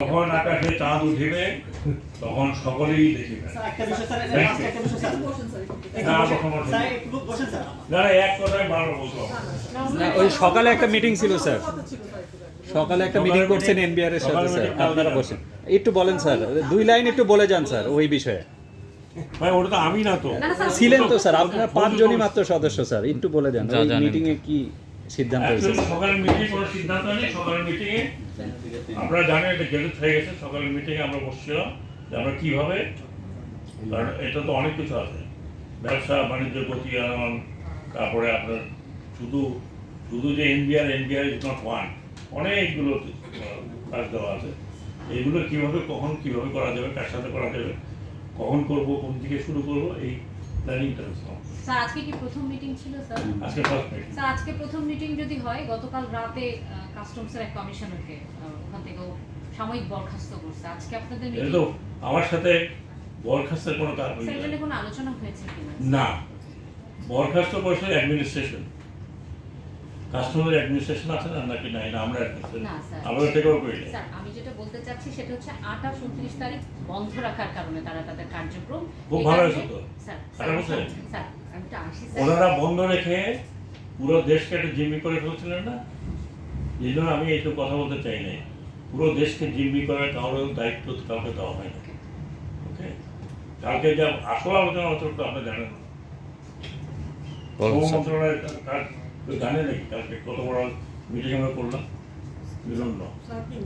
যখন আকাশে চাঁদ উঠিবে তখন সকলেই বলতে ওই সকালে একটা মিটিং ছিল স্যার। সকালে একটা মিটিং করছেন এনবিআর এর সাথে স্যার। আপনারা বসেন। একটু বলেন স্যার। দুই লাইন একটু বলে যান স্যার ওই বিষয়ে। ভাই ওটা তো আমি না তো। ছিলেন তো স্যার। আপনারা পাঁচজনই মাত্র সদস্য স্যার। একটু বলে যান যা মিটিং এ কি সিদ্ধান্ত হয়েছে। সকালের মিটিং কোনো সিদ্ধান্ত নেই সকালের মিটিং এ আপনারা জানেন এটা গেজেট হয়ে গেছে সকালের মিটিং এ আমরা বসছিলাম যে আমরা কীভাবে কারণ এটা তো অনেক কিছু আছে। ব্যবসা বাণিজ্য গতি আনয়ন তারপরে আপনার শুধু শুধু যে NBR NBR is not one অনেকগুলো কাজ দেওয়া আছে। এইগুলো কীভাবে কখন কীভাবে করা যাবে কার সাথে করা যাবে কখন করব কোন দিকে শুরু করব এই স্যার আজকে কি প্রথম মিটিং ছিল স্যার? আজকে ফার্স্ট মিটিং স্যার আজকে প্রথম মিটিং যদি হয় গতকাল রাতে কাস্টমসের এক কমিশনারকে ওখান থেকে সাময়িক বরখাস্ত করছে। আজকে আপনাদের মিটিং তো আমার সাথে বরখাস্তের কোনো কারণ এটা কোনো আলোচনা হয়েছে কিনা? না। বরখাস্ত করছে অ্যাডমিনিস্ট্রেশন কাস্টমার অ্যাডমিনিস্ট্রেশন আছে না নাকি নাই? না আমরা। আমরা টেকও করি স্যার আমি যেটা বলতে চাচ্ছি সেটা হচ্ছে আঠাশ উনত্রিশ তারিখ বন্ধ রাখার কারণে তারা তাদের কার্যক্রম খুব এই ভালো হয়েছে তো। স্যার ওনারা বন্ধ রেখে পুরো দেশকে একটা জিম্মি করে ফেলছিলেন না? এই জন্য আমি একটু কথা বলতে চাই না পুরো দেশকে জিম্মি করার কারোর দায়িত্ব কাউকে দেওয়া হয় না। ওকে। কালকে যা আসল আলোচনা হচ্ছে তো আপনি জানেন। মন্ত্রণালয়ের কাজ তো জানে নাকি কালকে কত বড় মিটিং আমরা করলাম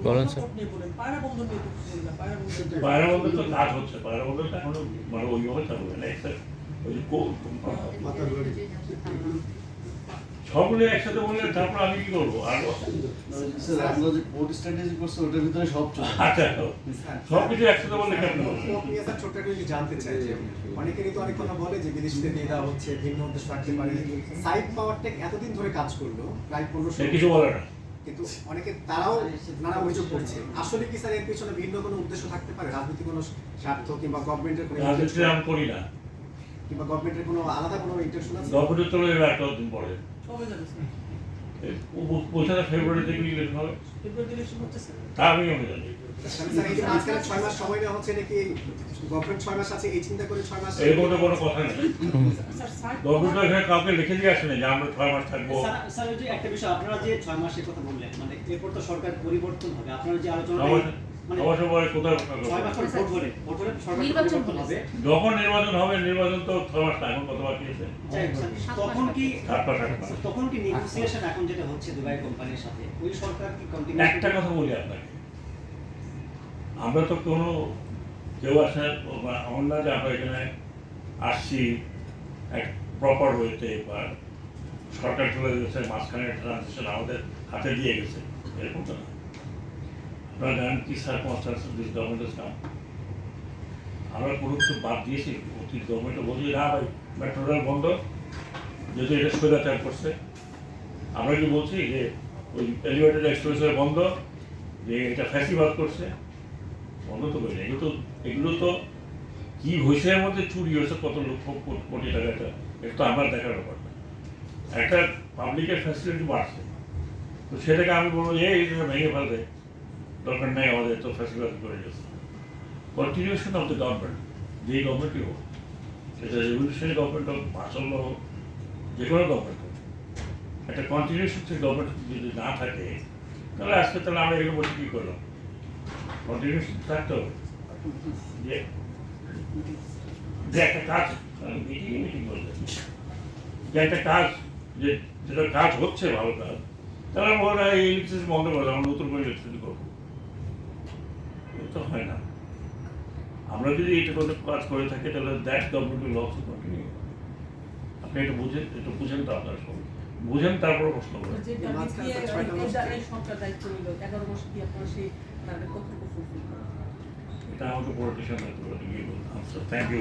বলেন স্যার। পায়রা বন্ধ তো কাজ হচ্ছে পায়রা তো এখনও মানে ওইভাবে চালু হয় না সবগুলো একসাথে বললে তারপর আমি কি করব? আর স্যার আপনারা যে কোড স্ট্র্যাটেজি করছে ওটার ভিতরে সব আচ্ছা সব কিছু একসাথে বললে কেমন স্যার ছোট্ট একটা জানতে চাই যে অনেকেরই তো অনেক কথা বলে যে বিদেশিতে দিয়ে দেওয়া হচ্ছে ভিন্ন উদ্দেশ্য থাকতে পারে। সাইড পাওয়ার টেক এতদিন ধরে কাজ করল প্রায় পনেরো কিছু বলে না। কিন্তু অনেকে তারাও নানা অভিযোগ করছে। আসলে কি স্যার এর পিছনে ভিন্ন কোনো উদ্দেশ্য থাকতে পারে? রাজনৈতিক কোনো স্বার্থ কিংবা গভর্নমেন্টের কোনো রাজনীতি আমি করি না। কিংবা গভর্নমেন্টের কোনো আলাদা কোনো ইন্টেনশন আছে? গভর্নমেন্ট চলে যাবে একটা দিন পরে পৌঁছানো ফেব্রুয়ারি থেকে ইলেকশন হবে? ফেব্রুয়ারিতে election হচ্ছে তা আমি আমি জানি? ছয় মাস সময় নেওয়া হচ্ছে নাকি গভর্নমেন্ট ছয় মাস আছে? এই চিন্তা করে ছয় মাস এরকম তো কোনো কথা নেই। স্যার, side- গভর্নমেন্ট এখানে কাউকে লিখে দিয়ে আসে যে আমরা ছয় মাস থাকব। স্যার, একটা বিষয়, আপনারা যে ছয় মাসের কথা বললেন, মানে এরপর তো সরকার পরিবর্তন হবে। আপনারা যে আলোচনাটা- অবশ্য অবশ্য বলে কোথায় ছয় মাস পরে ভোট হলে, ভোট হলে সরকার নির্বাচন পরিবর্তন হবে। হবে। যখন নির্বাচন হবে নির্বাচন তো ছয় এখন কত বাকি আছে? যাই হোক, স্যার, সাত তখন কি সাত মাস আট মাস। তখন কি নেগোসিয়েশন এখন যেটা হচ্ছে দুবাই কোম্পানির সাথে ওই সরকার কি কন্টিনিউ একটা কথা বলি আপনাকে। আমরা তো কোনো কেউ আসে এমন না যে আমরা এখানে আসছি এক প্রপার ওয়েতে বা সরকার চলে গেছে মাঝখানে ট্রানজিশন আমাদের হাতে দিয়ে গেছে এরকম তো না। আপনারা জানেন কি সার্কমস্টান্স দিস গভর্নমেন্ট কাম আমরা কোনো কিছু বাদ দিয়েছি অতীত গভর্নমেন্টে বলছি না ভাই মেট্রো রেল বন্ধ। যেহেতু এটা স্বৈরাচার করছে। আমরা কি বলছি যে, ওই এলিভেটেড এক্সপ্রেসওয়ে বন্ধ, যে এটা ফ্যাসিবাদ করছে। বন্ধ তো করি এগুলো তো এগুলো তো কি হয়েছে এর মধ্যে? চুরি হয়েছে কত লক্ষ কোটি টাকা এটা। তো আমার দেখার ব্যাপার একটা পাবলিকের ফ্যাসিলিটি বাড়ছে। তো সেটাকে আমি বলব এই ভেঙে ফেলতে। দরকার নেই আমাদের তো ফ্যাসিলিটি করে গেছে কন্টিনিউশন অফ দ্য গভর্নমেন্ট যেই গভর্নমেন্টই হোক সেটা রেভলিউশনারি গভর্নমেন্ট হোক মার্শাল হোক যে কোনো গভর্নমেন্ট হোক। একটা কন্টিনিউশন সেই গভর্নমেন্ট যদি না থাকে, তাহলে আজকে তাহলে আমরা এখানে বসে কী করলাম? কন্টিনিউশন থাকতে হবে। যে যে একটা কাজ মিটিং মিটিং যে একটা কাজ, যে যেটা কাজ হচ্ছে ভালো কাজ, তাহলে আমরা এই ইলেকট্রিসিটি বন্ধ করে আমরা নতুন করে ইলেকট্রিসিটি করব। তো হয় না। আমরা যদি এটা কোনো কাজ করে থাকি তাহলে that government will also continue আপনি এটা বুঝেন একটু বুঝেন তো আপনার সবাই। বুঝেন তারপর প্রশ্ন করেন। এটা আমাকে পলিটিশিয়ান থ্যাংক ইউ